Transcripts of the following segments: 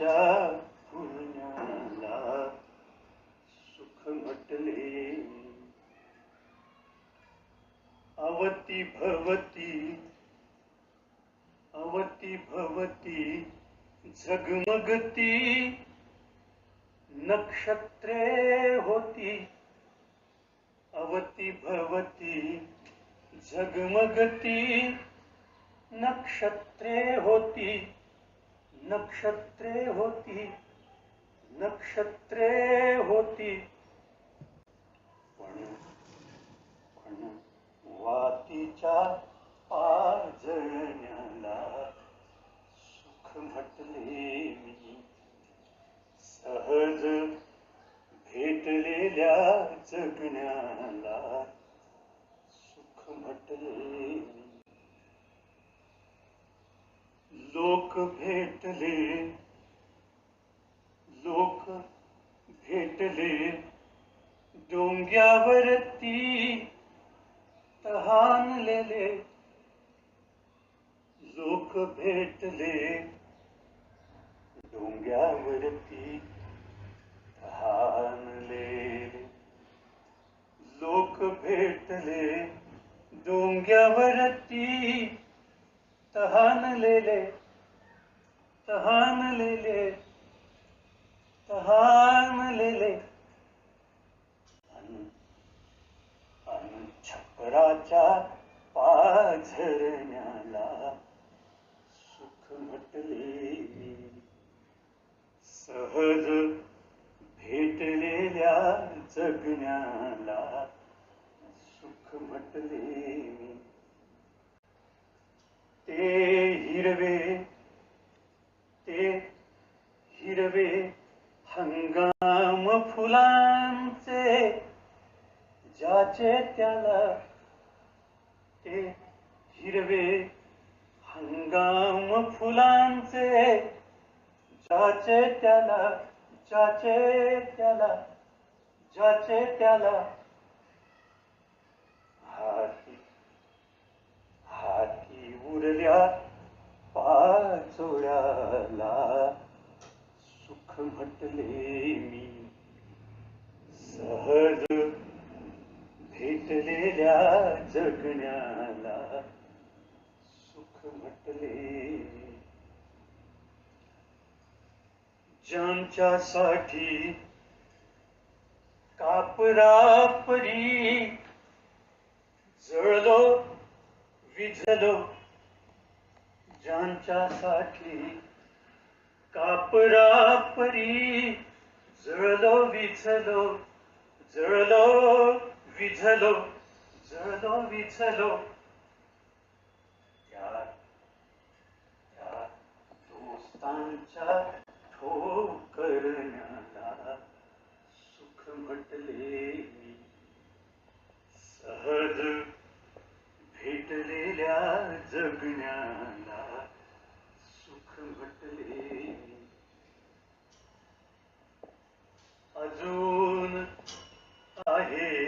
गवताच्या पुण्याला सुख म्हटले. अवती भवती अवती भवती झगमगती नक्षत्रे होती. अवती भवती झगमगती नक्षत्रे होती. नक्षत्रे होती. नक्षत्रे होती. पण पण वातीच्या पाजळण्याला सुख म्हटले मी. सहज भेटलेल्या जगण्याला सुख म्हटले मी लोक भेटले. लोक भेटले. डोंग्यावरती तहानलेले. लोक भेटले. डोंग्यावरती तहानले लोक भेटले. डोंग्यावरती तहानलेले तहानलेले तहानलेले अन अन छपराच्या पाझरण्याला सुख म्हटले मी सहज भेटलेल्या सगळ्याला सुख म्हटले मी. ते हिरवे ते हिरवे हंगाम फुलांचे ज्याचे त्याला ते हिरवे हंगाम फुलांचे ज्याचे त्याला ज्याचे त्याला ज्याचे त्याला. हाती हाती उरल्या पाचोळ्याला. सुख म्हटले मी सहज भेटलेल्या जगण्याला. सुख म्हटले मी ज्यांच्यासाठी कापरापरी जळलो विझलो. ज्यांच्यासाठी कापरापरी जळलो विझलो जळलो विझलो जळलो विझलो. त्या त्या दोस्तांच्या ठोकर सुख म्हटले मी सहज भेटलेल्या जगण्याला सुख म्हटले मी अजून आहे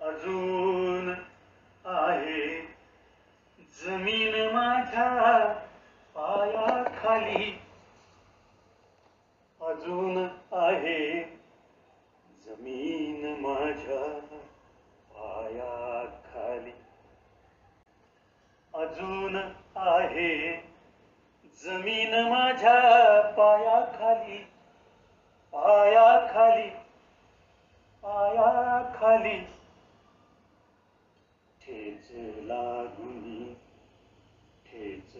अजून आहे जमीन माझ्या पायाखाली अजून आहे जमीन माझ्या पायाखाली अजून आहे. जमीन माझ्या पायाखाली पायाखाली पायाखाली. ठेच लागुनी ठेच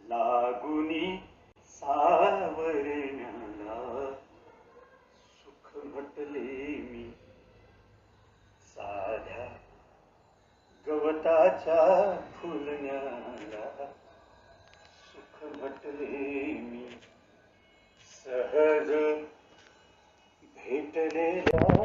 लागुनी सावरण्याला सुख म्हटले मी. साध्या गवताच्या फुलण्याला भटले मी. सहज भेटलेल्या